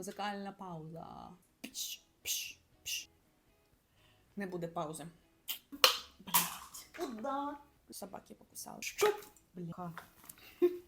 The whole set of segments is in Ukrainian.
Музикальна пауза. Пш, пш, пш. Не буде паузи. Блять. Куда? Собаки покусали. Що? Бляха.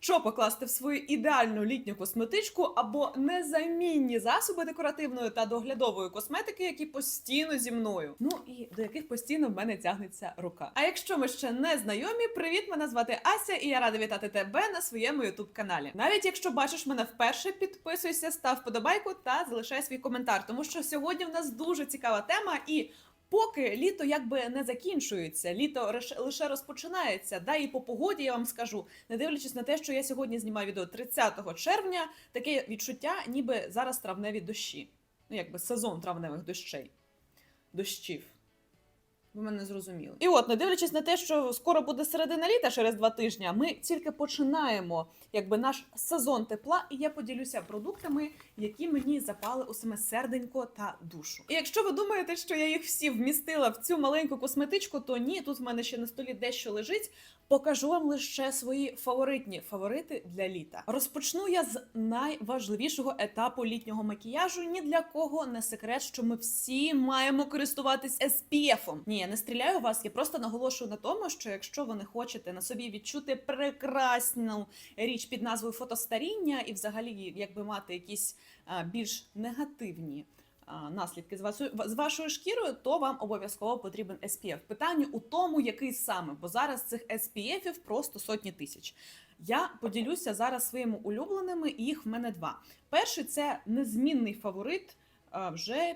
Що покласти в свою ідеальну літню косметичку або незамінні засоби декоративної та доглядової косметики, які постійно зі мною. Ну і до яких постійно в мене тягнеться рука. А якщо ми ще не знайомі, привіт! Мене звати Ася, і я рада вітати тебе на своєму ютуб каналі. Навіть якщо бачиш мене вперше, підписуйся, став вподобайку та залишай свій коментар, тому що сьогодні в нас дуже цікава тема і. Поки літо якби не закінчується, літо лише розпочинається. Да і по погоді я вам скажу, не дивлячись на те, що я сьогодні знімаю відео 30 червня, таке відчуття, ніби зараз травневі дощі. Ну, якби сезон травневих дощей. Дощів. Ви мене зрозуміли. І от, не дивлячись на те, що скоро буде середина літа через два тижні, ми тільки починаємо якби наш сезон тепла, і я поділюся продуктами, які мені запали у саме серденько та душу. І якщо ви думаєте, що я їх всі вмістила в цю маленьку косметичку, то ні, тут в мене ще на столі дещо лежить. Покажу вам лише свої фаворитні фаворити для літа. Розпочну я з найважливішого етапу літнього макіяжу. Ні для кого не секрет, що ми всі маємо користуватись SPF-ом. Ні, я не стріляю вас, я просто наголошую на тому, що якщо ви не хочете на собі відчути прекрасну річ під назвою фотостаріння і взагалі якби мати якісь більш негативні. Наслідки з вашою шкірою, то вам обов'язково потрібен SPF. Питання у тому, який саме, бо зараз цих SPF просто сотні тисяч. Я поділюся зараз своїми улюбленими, і їх в мене два. Перший це незмінний фаворит вже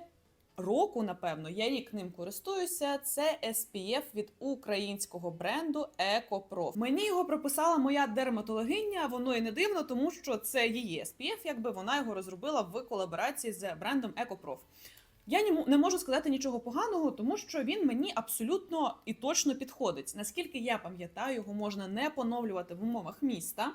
року, напевно. Я рік ним користуюся. Це SPF від українського бренду EcoProf. Мені його прописала моя дерматологиня. Воно і не дивно, тому що це її SPF, якби вона його розробила в колаборації з брендом EcoProf. Я не не можу сказати нічого поганого, тому що він мені абсолютно і точно підходить. Наскільки я пам'ятаю, його можна не поновлювати в умовах міста.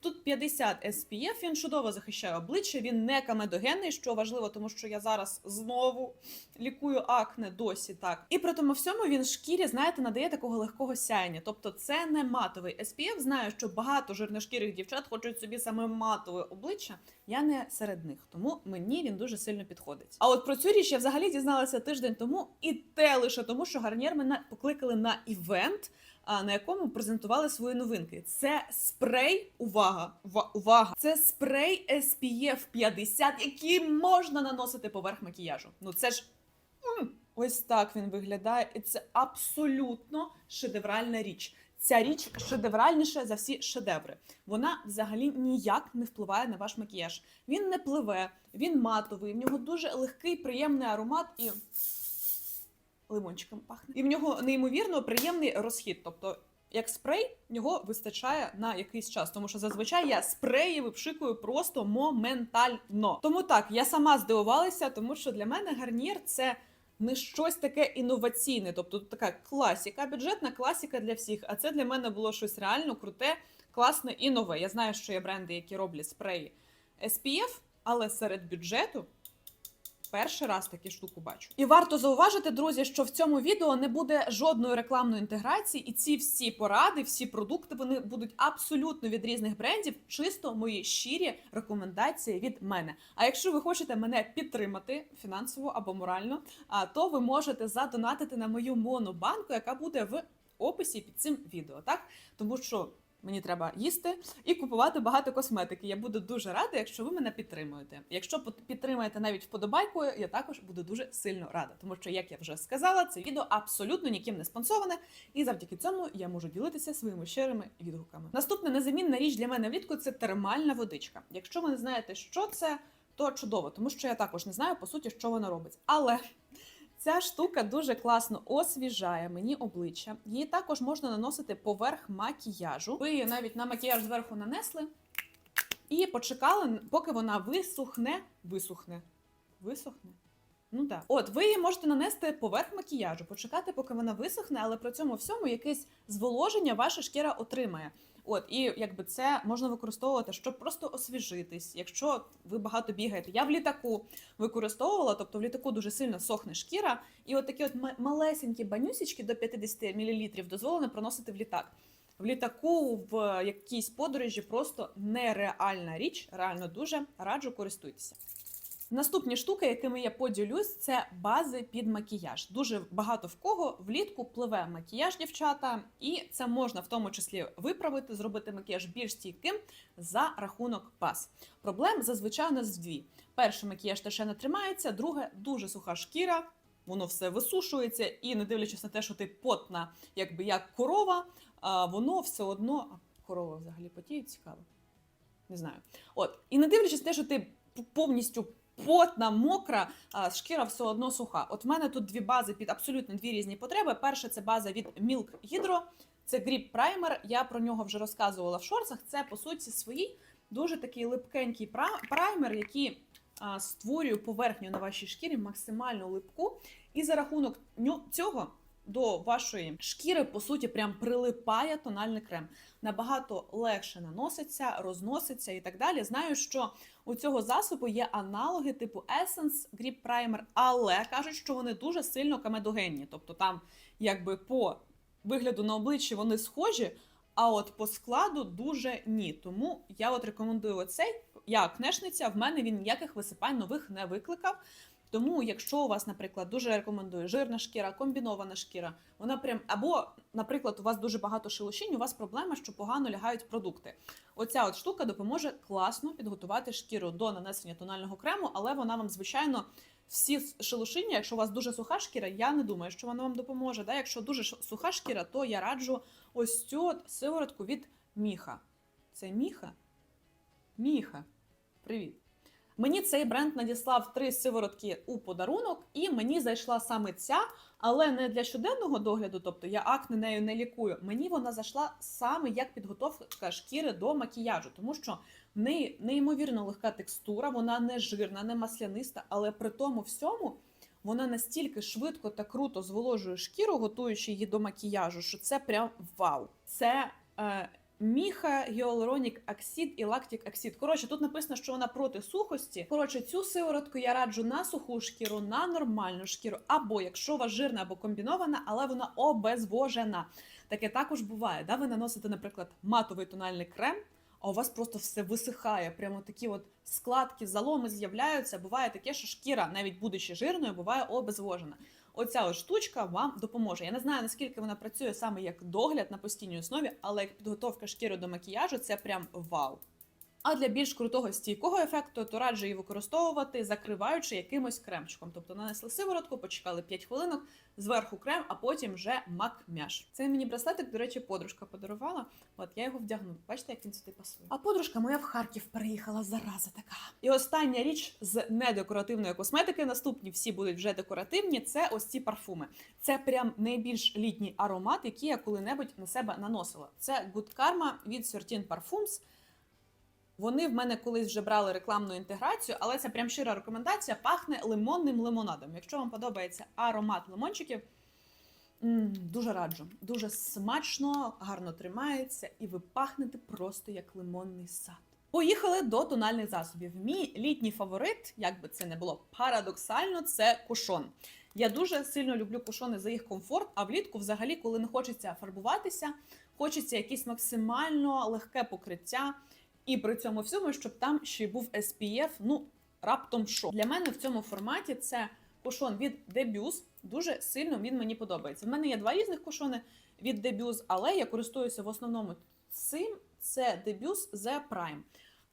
Тут 50 SPF, він чудово захищає обличчя, він не камедогенний, що важливо, тому що я зараз знову лікую акне досі так. І при тому всьому він шкірі, знаєте, надає такого легкого сяєння. Тобто це не матовий SPF. Знаю, що багато жирношкірих дівчат хочуть собі саме матове обличчя. Я не серед них, тому мені він дуже сильно підходить. А от про цю річ я взагалі дізналася тиждень тому, і те лише тому, що Гарнір мене покликали на івент, на якому презентували свої новинки. Це спрей. Увага! Увага! Це спрей SPF 50, який можна наносити поверх макіяжу. Ну це ж. Ось так він виглядає, і це абсолютно шедевральна річ. Ця річ шедевральніша за всі шедеври. Вона взагалі ніяк не впливає на ваш макіяж. Він не пливе, він матовий, в нього дуже легкий, приємний аромат і лимончиком пахне. І в нього неймовірно приємний розхід. Тобто, як спрей, його вистачає на якийсь час, тому що зазвичай я спреї випшикую просто моментально. Тому так, я сама здивувалася, тому що для мене гарнір це. Не щось таке інноваційне, тобто така класіка, бюджетна класіка для всіх. А це для мене було щось реально круте, класне і нове. Я знаю, що є бренди, які роблять спреї SPF, але серед бюджету перший раз таку штуку бачу. І варто зауважити, друзі, що в цьому відео не буде жодної рекламної інтеграції, і ці всі поради, всі продукти вони будуть абсолютно від різних брендів, чисто мої щирі рекомендації від мене. А якщо ви хочете мене підтримати фінансово або морально, то ви можете задонатити на мою монобанку, яка буде в описі під цим відео, так тому що. Мені треба їсти і купувати багато косметики. Я буду дуже рада, якщо ви мене підтримуєте. Якщо підтримаєте навіть вподобайкою, я також буду дуже сильно рада, тому що, як я вже сказала, це відео абсолютно ніким не спонсоване, і завдяки цьому я можу ділитися своїми щирими відгуками. Наступна незамінна річ для мене влітку це термальна водичка. Якщо ви не знаєте, що це, то чудово, тому що я також не знаю по суті, що вона робить. Але Ця штука дуже класно освіжає мені обличчя. Її також можна наносити поверх макіяжу. Ви її навіть на макіяж зверху нанесли і почекали, поки вона висухне. Висухне. Висохне? Ну так. От, ви її можете нанести поверх макіяжу, почекати, поки вона висохне, але при цьому всьому якесь зволоження ваша шкіра отримає. От, і якби це можна використовувати, щоб просто освіжитись. Якщо ви багато бігаєте, я в літаку використовувала, тобто в літаку дуже сильно сохне шкіра, і от такі от ма- малесенькі банюсічки до 50 мл дозволено проносити в літак. В літаку в якійсь подорожі просто нереальна річ, реально дуже раджу користуйтеся. Наступні штуки, якими я поділюсь, це бази під макіяж. Дуже багато в кого влітку пливе макіяж, дівчата, і це можна в тому числі виправити, зробити макіяж більш стійким за рахунок баз. Проблем зазвичай у нас дві: перший макіяж те ще не тримається, друге дуже суха шкіра. Воно все висушується, і не дивлячись на те, що ти потна, якби як корова, воно все одно. А корова взагалі потіє, цікаво. Не знаю. От, і не дивлячись на те, що ти повністю потна, мокра, а шкіра все одно суха. От в мене тут дві бази під абсолютно дві різні потреби. Перша це база від Milk Hydro, це Grip Primer. Я про нього вже розказувала в шорсах. Це по суті свій дуже такий липкенький пра- праймер, який створює поверхню на вашій шкірі максимально липку. І за рахунок цього до вашої шкіри, по суті, прям прилипає тональний крем. Набагато легше наноситься, розноситься і так далі. Знаю, що у цього засобу є аналоги типу Essence, Grip Primer, але кажуть, що вони дуже сильно камедогенні. Тобто там, якби по вигляду на обличчі вони схожі, а от по складу дуже ні. Тому я от рекомендую оцей. Я акнешниця, в мене він ніяких висипань нових не викликав. Тому, якщо у вас, наприклад, дуже рекомендую жирна шкіра, комбінована шкіра, вона прям або, наприклад, у вас дуже багато шелушінь, у вас проблема, що погано лягають продукти. Оця от штука допоможе класно підготувати шкіру до нанесення тонального крему, але вона вам, звичайно, всі шелушіння, якщо у вас дуже суха шкіра, я не думаю, що вона вам допоможе. Да? Якщо дуже суха шкіра, то я раджу ось цю от сиворотку від міха. Це міха? Міха. Привіт. Мені цей бренд надіслав три сиворотки у подарунок, і мені зайшла саме ця, але не для щоденного догляду, тобто я акне нею не лікую. Мені вона зайшла саме як підготовка шкіри до макіяжу, тому що в неї неймовірно легка текстура, вона не жирна, не масляниста, але при тому всьому вона настільки швидко та круто зволожує шкіру, готуючи її до макіяжу, що це прям вау. Це е, Міха, гіалуронік оксид і лактик оксид. Коротше, тут написано, що вона проти сухості. Коротше, цю сиворотку я раджу на суху шкіру, на нормальну шкіру, або якщо у вас жирна або комбінована, але вона обезвожена. Таке також буває. Да? Ви наносите, наприклад, матовий тональний крем, а у вас просто все висихає. Прямо такі от складки, заломи з'являються. Буває таке, що шкіра, навіть будучи жирною, буває обезвожена. Оця ось штучка вам допоможе. Я не знаю наскільки вона працює саме як догляд на постійній основі, але як підготовка шкіри до макіяжу це прям вау. А для більш крутого стійкого ефекту, то раджу її використовувати, закриваючи якимось кремчиком. Тобто нанесли сиворотку, почекали 5 хвилинок, зверху крем, а потім вже макмяж. Цей мені браслетик, до речі, подружка подарувала. От я його вдягну. Бачите, як він сюди пасує. А подружка моя в Харків переїхала, зараза така. І остання річ з недекоративної косметики. Наступні всі будуть вже декоративні. Це ось ці парфуми. Це прям найбільш літній аромат, який я коли-небудь на себе наносила. Це Good Karma від Certain Parfums. Вони в мене колись вже брали рекламну інтеграцію, але це прям щира рекомендація. Пахне лимонним лимонадом. Якщо вам подобається аромат лимончиків, дуже раджу. Дуже смачно, гарно тримається, і ви пахнете просто як лимонний сад. Поїхали до тональних засобів. Мій літній фаворит, як би це не було парадоксально, це кушон. Я дуже сильно люблю кушони за їх комфорт, а влітку, взагалі, коли не хочеться фарбуватися, хочеться якесь максимально легке покриття. І при цьому всьому, щоб там ще був SPF, ну раптом що. Для мене в цьому форматі це кушон від Debuse. Дуже сильно він мені подобається. В мене є два різних кушони від Debuse, але я користуюся в основному цим. Це Debuse The Prime.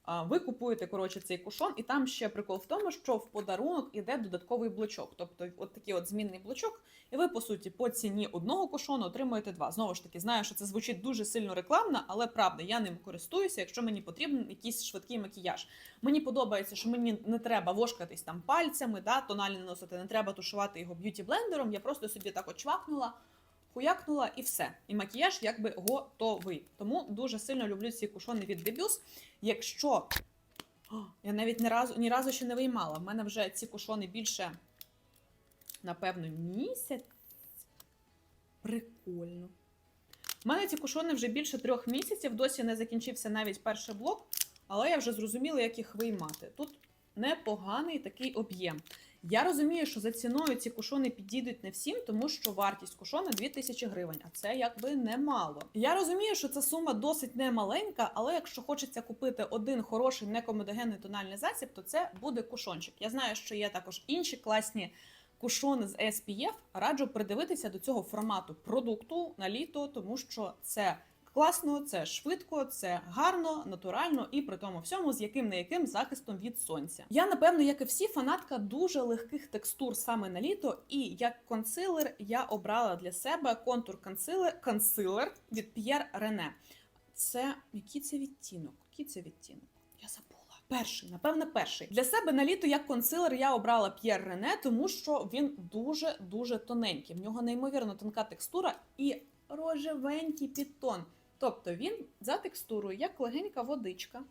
Ви купуєте коротше цей кушон, і там ще прикол в тому, що в подарунок іде додатковий блочок. Тобто, от такий от змінний блочок, і ви, по суті, по ціні одного кушону отримуєте два. Знову ж таки, знаю, що це звучить дуже сильно рекламно, але правда, я ним користуюся, якщо мені потрібен якийсь швидкий макіяж. Мені подобається, що мені не треба вошкатись там пальцями, да, тональний наносити, не треба тушувати його б'юті блендером. Я просто собі так от чвакнула. Хуякнула і все. І макіяж якби готовий. Тому дуже сильно люблю ці кушони від Debuse. Якщо я навіть ні разу, ні разу ще не виймала. В мене вже ці кушони більше, напевно, місяць. Прикольно. У мене ці кушони вже більше трьох місяців. Досі не закінчився навіть перший блок, але я вже зрозуміла, як їх виймати. Тут непоганий такий об'єм. Я розумію, що за ціною ці кушони підійдуть не всім, тому що вартість кушона 2000 гривень, а це якби немало. Я розумію, що ця сума досить немаленька, але якщо хочеться купити один хороший некомедогенний тональний засіб, то це буде кушончик. Я знаю, що є також інші класні кушони з SPF. Раджу придивитися до цього формату продукту на літо, тому що це класно, це швидко, це гарно, натурально і при тому всьому з яким не яким захистом від сонця. Я напевно, як і всі, фанатка дуже легких текстур саме на літо. І як консилер я обрала для себе контур консилер, консилер від Pierre Рене. Це який це відтінок? Який це відтінок? Я забула. Перший, напевно, перший. Для себе на літо як консилер я обрала П'єр Рене, тому що він дуже дуже тоненький. В нього неймовірно тонка текстура і рожевенький підтон. Тобто він за текстурою, як легенька водичка.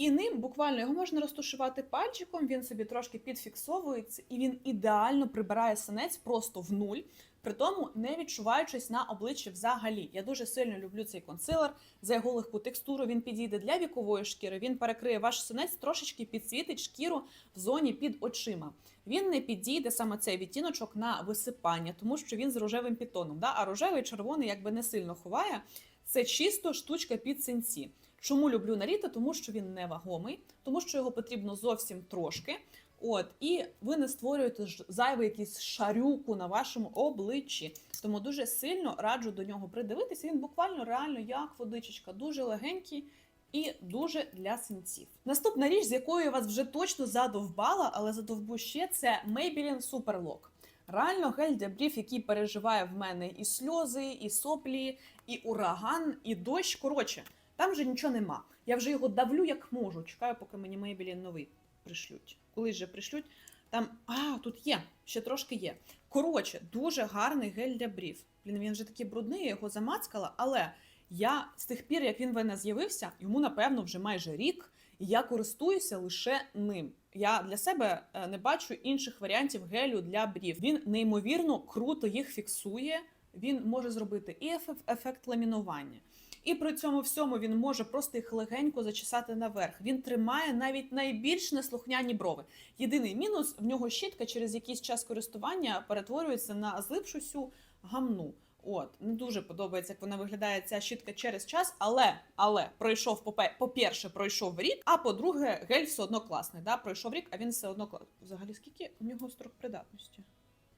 І ним буквально його можна розташувати пальчиком, він собі трошки підфіксовується, і він ідеально прибирає синець просто в нуль, при тому не відчуваючись на обличчі взагалі. Я дуже сильно люблю цей консилер. За його легку текстуру він підійде для вікової шкіри. Він перекриє ваш синець, трошечки підсвітить шкіру в зоні під очима. Він не підійде саме цей відтіночок на висипання, тому що він з рожевим підтоном. Да? А рожевий червоний якби не сильно ховає. Це чисто штучка під синці. Чому люблю на? Тому що він невагомий, тому що його потрібно зовсім трошки. От, і ви не створюєте зайвий якийсь шарюку на вашому обличчі. Тому дуже сильно раджу до нього придивитися. Він буквально реально як водичечка, дуже легенький і дуже для синців. Наступна річ, з якою я вас вже точно задовбала, але задовбу ще це Maybelline Super Lock. Реально гель для брів, який переживає в мене і сльози, і соплі, і ураган, і дощ. Коротше, там вже нічого нема. Я вже його давлю як можу. Чекаю, поки мені Maybelline новий пришлють. Коли же пришлють, там. А, тут є, ще трошки є. Коротше, дуже гарний гель для брів. Блін, він вже такий брудний, я його замацкала, але я з тих пір, як він в мене з'явився, йому, напевно, вже майже рік, і я користуюся лише ним. Я для себе е, не бачу інших варіантів гелю для брів. Він неймовірно круто їх фіксує. Він може зробити і ефект ламінування. І при цьому всьому він може просто їх легенько зачесати наверх. Він тримає навіть найбільш неслухняні брови. Єдиний мінус в нього щітка через якийсь час користування перетворюється на злипшусю гамну. От не дуже подобається, як вона виглядає ця щітка через час, але але пройшов по-перше, пройшов рік. А по-друге, гель все одно класний. Да? Пройшов рік, а він все одно класний. Взагалі, скільки в нього строк придатності?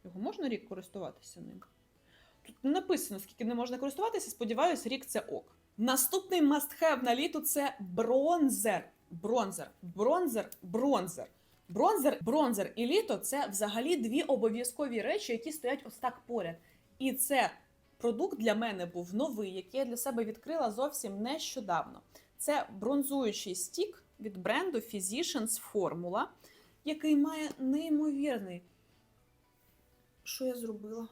Його можна рік користуватися ним? Тут не написано, скільки не можна користуватися. Сподіваюсь, рік це ок. Наступний must-have на літо це бронзер. Бронзер, бронзер, бронзер. Бронзер, бронзер і літо це взагалі дві обов'язкові речі, які стоять ось так поряд. І це продукт для мене був новий, який я для себе відкрила зовсім нещодавно. Це бронзуючий стік від бренду Physicians Formula, який має неймовірний. Що я зробила?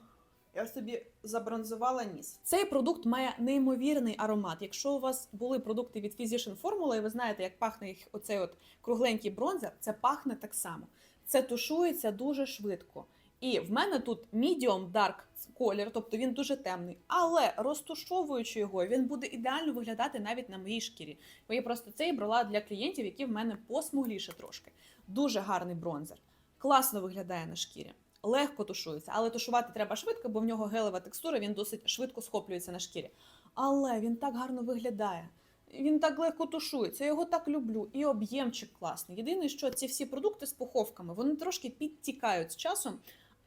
Я собі забронзувала ніс. Цей продукт має неймовірний аромат. Якщо у вас були продукти від Physician Formula, і ви знаєте, як пахне їх оцей от кругленький бронзер, це пахне так само. Це тушується дуже швидко. І в мене тут medium dark колір, тобто він дуже темний. Але розтушовуючи його, він буде ідеально виглядати навіть на моїй шкірі. Бо я просто цей брала для клієнтів, які в мене посмугліше трошки. Дуже гарний бронзер. Класно виглядає на шкірі. Легко тушується, але тушувати треба швидко, бо в нього гелева текстура, він досить швидко схоплюється на шкірі. Але він так гарно виглядає. Він так легко тушується, я його так люблю. І об'ємчик класний. Єдине, що ці всі продукти з пуховками вони трошки підтікають з часом,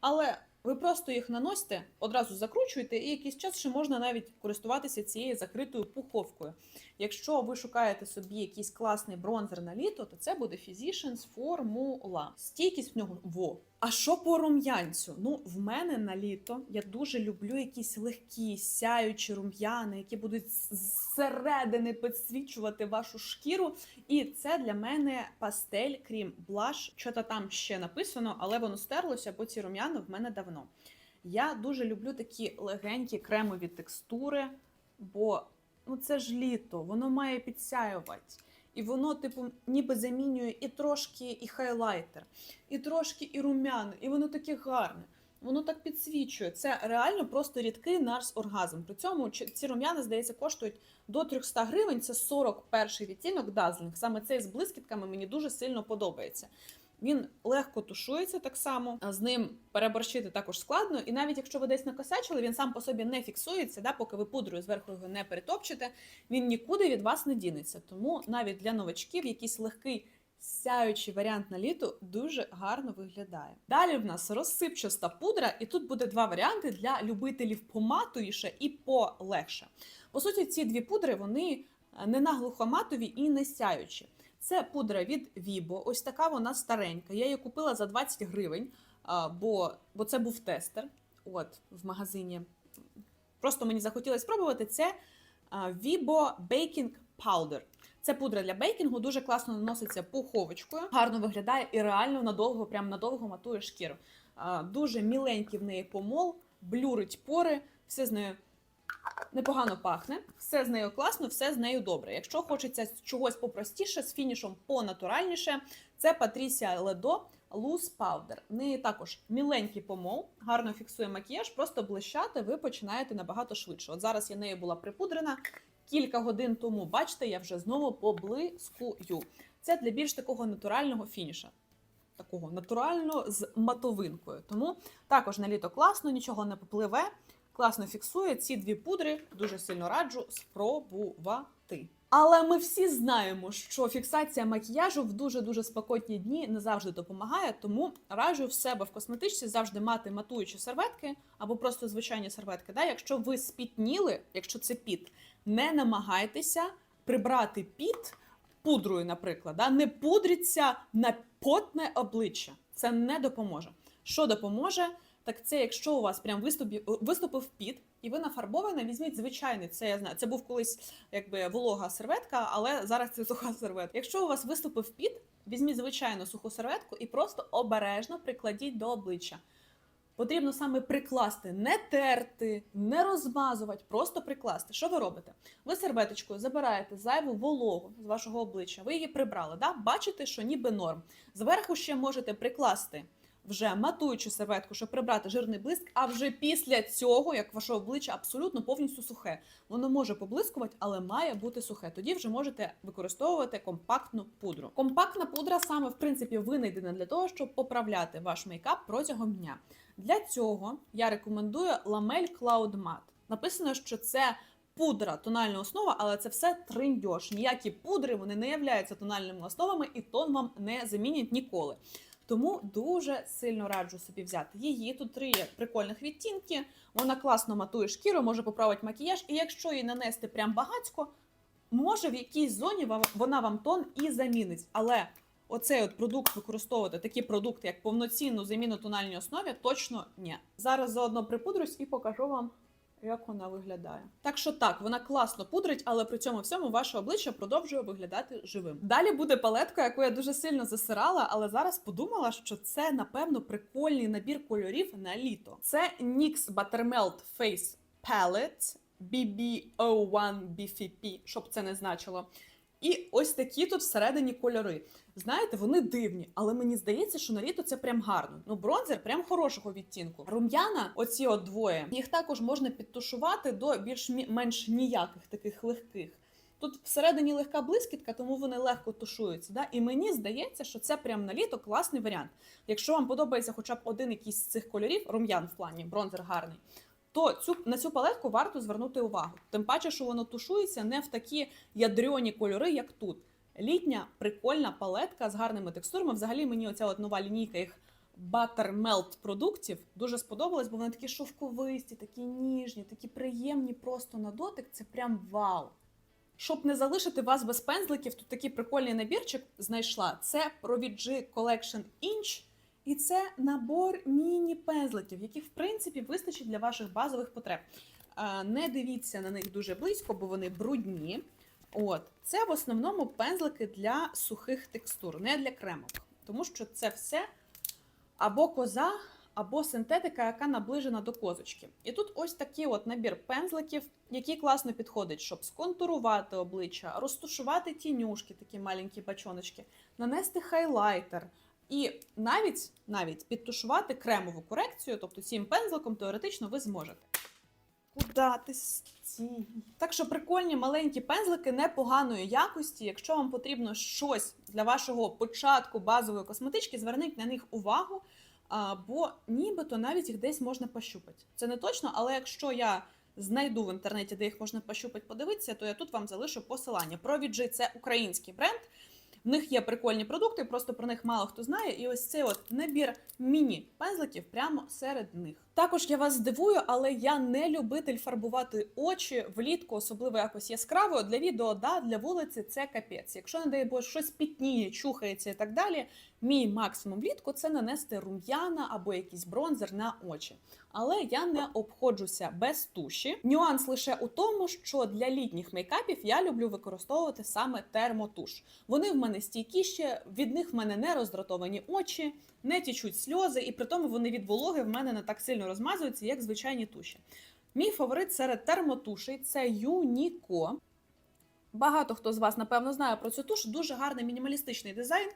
але ви просто їх наносите, одразу закручуєте, і якийсь час ще можна навіть користуватися цією закритою пуховкою. Якщо ви шукаєте собі якийсь класний бронзер на літо, то це буде Physicians Formula. Стійкість в нього во. А що по рум'янцю? Ну, в мене на літо я дуже люблю якісь легкі, сяючі рум'яни, які будуть зсередини підсвічувати вашу шкіру. І це для мене пастель, крім блаш. Що-то там ще написано, але воно стерлося, бо ці рум'яни в мене давно. Я дуже люблю такі легенькі кремові текстури, бо ну це ж літо, воно має підсяювати. І воно, типу, ніби замінює і трошки і хайлайтер, і трошки і рум'яни, і воно таке гарне. Воно так підсвічує. Це реально просто рідкий наш оргазм. При цьому ці рум'яни, здається, коштують до 300 гривень. Це 41 відтінок дазлинг. Саме цей з блискітками мені дуже сильно подобається. Він легко тушується так само, з ним переборщити також складно. І навіть якщо ви десь накосячили, він сам по собі не фіксується, да, поки ви пудрою зверху його не перетопчете, він нікуди від вас не дінеться. Тому навіть для новачків якийсь легкий сяючий варіант на літо дуже гарно виглядає. Далі в нас розсипчаста пудра, і тут буде два варіанти для любителів поматовіше і полегше. По суті, ці дві пудри вони не наглухоматові і не сяючі. Це пудра від Vibo, ось така вона старенька. Я її купила за 20 гривень, бо, бо це був тестер от, в магазині. Просто мені захотілося спробувати. Це Vibo Baking Powder. Це пудра для бейкінгу, дуже класно наноситься пуховочкою, гарно виглядає і реально надовго, прям надовго матує шкіру. Дуже міленький в неї помол, блюрить пори, все з нею непогано пахне, все з нею класно, все з нею добре. Якщо хочеться чогось попростіше, з фінішом понатуральніше, це Patricia Ledo Loose Powder. В неї також міленький помол, гарно фіксує макіяж, просто блищати ви починаєте набагато швидше. От зараз я нею була припудрена. Кілька годин тому, бачите, я вже знову поблискую. Це для більш такого натурального фініша. Такого натурального з матовинкою. Тому також на літо класно, нічого не попливе, класно фіксує. Ці дві пудри дуже сильно раджу спробувати. Але ми всі знаємо, що фіксація макіяжу в дуже-дуже спекотні дні не завжди допомагає, тому раджу в себе в косметичці завжди мати матуючі серветки або просто звичайні серветки. Да? Якщо ви спітніли, якщо це піт, не намагайтеся прибрати піт пудрою, наприклад. Да? Не пудріться на потне обличчя. Це не допоможе. Що допоможе? Так це якщо у вас прям виступив, виступив піт, і ви нафарбована, візьміть звичайний. Це я знаю. Це був колись якби волога серветка, але зараз це суха серветка. Якщо у вас виступив піт, візьміть звичайну суху серветку і просто обережно прикладіть до обличчя. Потрібно саме прикласти, не терти, не розмазувати, просто прикласти. Що ви робите? Ви серветочкою забираєте зайву вологу з вашого обличчя, ви її прибрали. Да? Бачите, що ніби норм. Зверху ще можете прикласти вже матуючу серветку, щоб прибрати жирний блиск, а вже після цього, як ваше обличчя абсолютно повністю сухе. Воно може поблискувати, але має бути сухе. Тоді вже можете використовувати компактну пудру. Компактна пудра саме в принципі винайдена для того, щоб поправляти ваш мейкап протягом дня. Для цього я рекомендую Lamel Cloud Matte. Написано, що це пудра, тональна основа, але це все триндьош. Ніякі пудри вони не являються тональними основами і тон вам не замінять ніколи. Тому дуже сильно раджу собі взяти її. Тут три прикольних відтінки. Вона класно матує шкіру, може поправити макіяж, і якщо її нанести прям багацько, може в якійсь зоні вона вам тон і замінить. Але оцей от продукт використовувати такі продукти, як повноцінну заміну тональній основі, точно ні. Зараз заодно припудрусь і покажу вам. Як вона виглядає? Так що так, вона класно пудрить, але при цьому всьому ваше обличчя продовжує виглядати живим. Далі буде палетка, яку я дуже сильно засирала, але зараз подумала, що це напевно прикольний набір кольорів на літо. Це NYX Buttermelt Face Palette BB01 BFP, щоб це не значило. І ось такі тут всередині кольори. Знаєте, вони дивні, але мені здається, що на літо це прям гарно. Ну, бронзер прям хорошого відтінку. Рум'яна, оці от двоє, їх також можна підтушувати до більш-менш ніяких таких легких. Тут всередині легка блискітка, тому вони легко тушуються. Да? І мені здається, що це прям на літо класний варіант. Якщо вам подобається хоча б один якийсь з цих кольорів, рум'ян в плані, бронзер гарний, то цю на цю палетку варто звернути увагу. Тим паче, що воно тушується не в такі ядрьоні кольори, як тут. Літня прикольна палетка з гарними текстурами. Взагалі мені оця от нова лінійка їх Buttermelt продуктів дуже сподобалась, бо вони такі шовковисті, такі ніжні, такі приємні просто на дотик. Це прям вау. Щоб не залишити вас без пензликів, тут такий прикольний набірчик знайшла. Це Provig Collection Inch. І це набор міні-пензликів, яких в принципі вистачить для ваших базових потреб. Не дивіться на них дуже близько, бо вони брудні. От, це в основному пензлики для сухих текстур, не для кремок. Тому що це все або коза, або синтетика, яка наближена до козочки. І тут ось такий от набір пензликів, який класно підходить, щоб сконтурувати обличчя, розтушувати тінюшки, такі маленькі бачоночки, нанести хайлайтер. І навіть навіть підтушувати кремову корекцію, тобто цим пензликом теоретично ви зможете. Куда ти стій? Так що прикольні маленькі пензлики непоганої якості. Якщо вам потрібно щось для вашого початку базової косметички, зверніть на них увагу. Бо нібито навіть їх десь можна пощупати. Це не точно, але якщо я знайду в інтернеті, де їх можна пощупати, подивитися, то я тут вам залишу посилання. Провіджи це український бренд. В них є прикольні продукти, просто про них мало хто знає. І ось цей от набір міні-пензликів прямо серед них. Також я вас здивую, але я не любитель фарбувати очі влітку, особливо якось яскраво. Для відео, да, для вулиці це капець. Якщо не дай Боже, щось пітніє, чухається і так далі. Мій максимум влітку це нанести рум'яна або якийсь бронзер на очі. Але я не обходжуся без туші. Нюанс лише у тому, що для літніх мейкапів я люблю використовувати саме термотуш. Вони в мене стійкіші, від них в мене не роздратовані очі, не тічуть сльози, і при тому вони від вологи в мене не так сильно розмазуються, як звичайні туші. Мій фаворит серед термотушей це Юніко. Багато хто з вас, напевно, знає про цю туш. Дуже гарний мінімалістичний дизайн.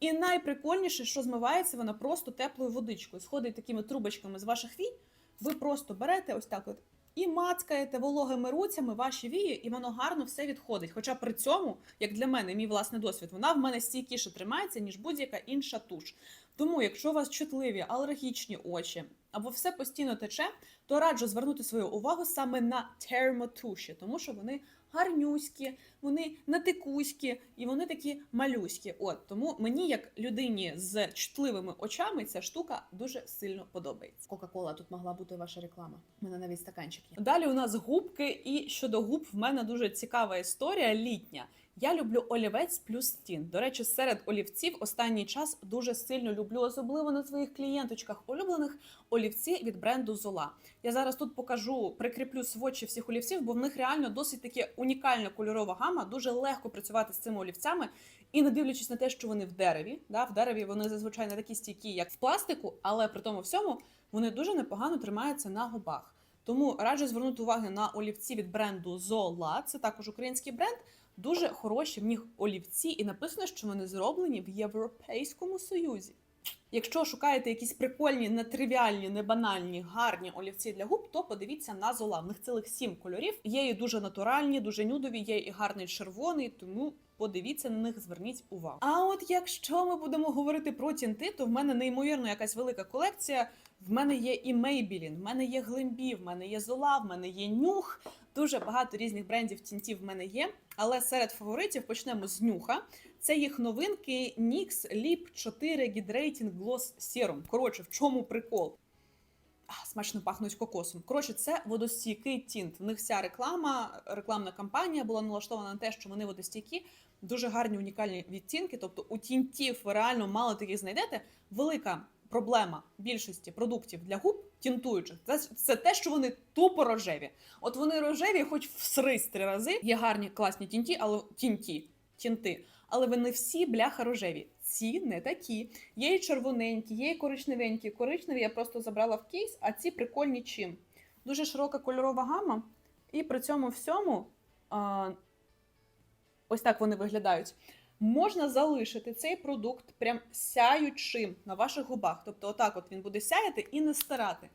І найприкольніше, що змивається вона просто теплою водичкою. Сходить такими трубочками з ваших вій. Ви просто берете ось так от і мацкаєте вологими руцями ваші вії, і воно гарно все відходить. Хоча при цьому, як для мене, мій власний досвід, вона в мене стійкіше тримається, ніж будь-яка інша туш. Тому, якщо у вас чутливі алергічні очі або все постійно тече, то раджу звернути свою увагу саме на термотуші, тому що вони гарнюські, вони натикуські і вони такі малюські. От тому мені, як людині з чутливими очами, ця штука дуже сильно подобається. Кока-кола тут могла бути ваша реклама. У мене навіть стаканчик є. Далі у нас губки, і щодо губ в мене дуже цікава історія літня. Я люблю олівець плюс тін. До речі, серед олівців останній час дуже сильно люблю, особливо на своїх клієнточках улюблених олівці від бренду Зола. Я зараз тут покажу, прикріплю сводчі всіх олівців, бо в них реально досить таки унікальна кольорова гама. Дуже легко працювати з цими олівцями. І не дивлячись на те, що вони в дереві, да, в дереві вони зазвичай не такі стійкі, як в пластику, але при тому всьому вони дуже непогано тримаються на губах. Тому раджу звернути увагу на олівці від бренду Зола. Це також український бренд. Дуже хороші в них олівці, і написано, що вони зроблені в Європейському Союзі. Якщо шукаєте якісь прикольні, нетривіальні, небанальні, гарні олівці для губ, то подивіться на зола. В них цілих сім кольорів. Є і дуже натуральні, дуже нюдові, є і гарний червоний, тому подивіться на них, зверніть увагу. А от якщо ми будемо говорити про тінти, то в мене неймовірно якась велика колекція. В мене є і Maybelline, в мене є Глембі, в мене є Зола, в мене є Нюх. Дуже багато різних брендів тінтів в мене є. Але серед фаворитів почнемо з нюха. Це їх новинки NYX Lip 4 Hydrating Gloss Serum. Коротше, в чому прикол? А, смачно пахнуть кокосом. Коротше, це водостійкий тінт. В них вся реклама, рекламна кампанія була налаштована на те, що вони водостійкі, дуже гарні унікальні відтінки. Тобто у тінтів ви реально мало таких знайдете. Велика проблема більшості продуктів для губ тінтуючих. Це, це те, що вони тупо рожеві. От вони рожеві, хоч всрись три рази. Є гарні класні тінті, але тінті, тінти. Але вони всі бляха рожеві. Ці не такі. Є і червоненькі, є і коричневенькі. Коричневі я просто забрала в кейс, а ці прикольні чим. Дуже широка кольорова гама, і при цьому всьому а, ось так вони виглядають. Можна залишити цей продукт прям сяючим на ваших губах. Тобто, отак от він буде сяяти і не стирати.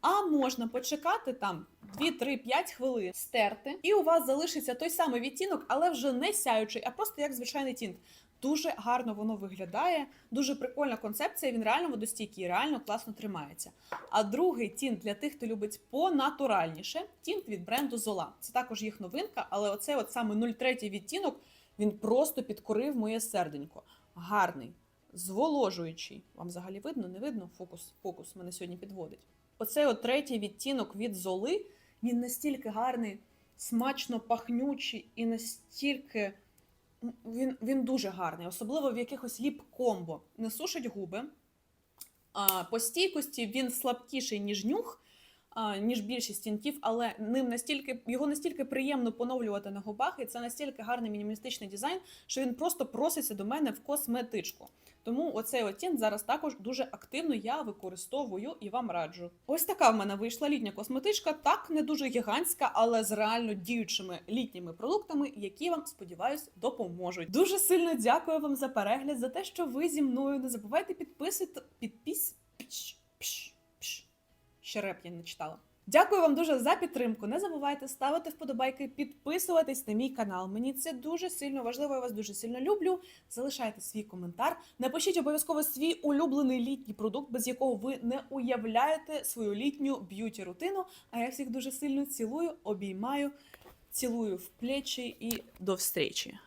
А можна почекати там 2-3-5 хвилин, стерти, і у вас залишиться той самий відтінок, але вже не сяючий, а просто як звичайний тінт. Дуже гарно воно виглядає, дуже прикольна концепція. Він реально водостійкий, реально класно тримається. А другий тінт для тих, хто любить понатуральніше, тінт від бренду Зола. Це також їх новинка, але оцей от саме 03 відтінок він просто підкорив моє серденько. Гарний, зволожуючий. Вам взагалі видно? Не видно? Фокус, фокус мене сьогодні підводить. Оцей от третій відтінок від золи, він настільки гарний, смачно пахнючий і настільки. Він, він дуже гарний, особливо в якихось ліп-комбо. Не сушить губи. А, по стійкості він слабкіший, ніж нюх, ніж більшість тінтів, але ним настільки його настільки приємно поновлювати на губах, і це настільки гарний мінімалістичний дизайн, що він просто проситься до мене в косметичку. Тому оцей оттінт зараз також дуже активно я використовую і вам раджу. Ось така в мене вийшла літня косметичка, так не дуже гігантська, але з реально діючими літніми продуктами, які вам сподіваюсь допоможуть. Дуже сильно дякую вам за перегляд, за те, що ви зі мною. Не забувайте підписувати підпис. Ще реп я не читала. Дякую вам дуже за підтримку. Не забувайте ставити вподобайки, підписуватись на мій канал. Мені це дуже сильно важливо. Я вас дуже сильно люблю. Залишайте свій коментар. Напишіть обов'язково свій улюблений літній продукт, без якого ви не уявляєте свою літню б'юті рутину. А я всіх дуже сильно цілую, обіймаю, цілую в плечі і до встречі.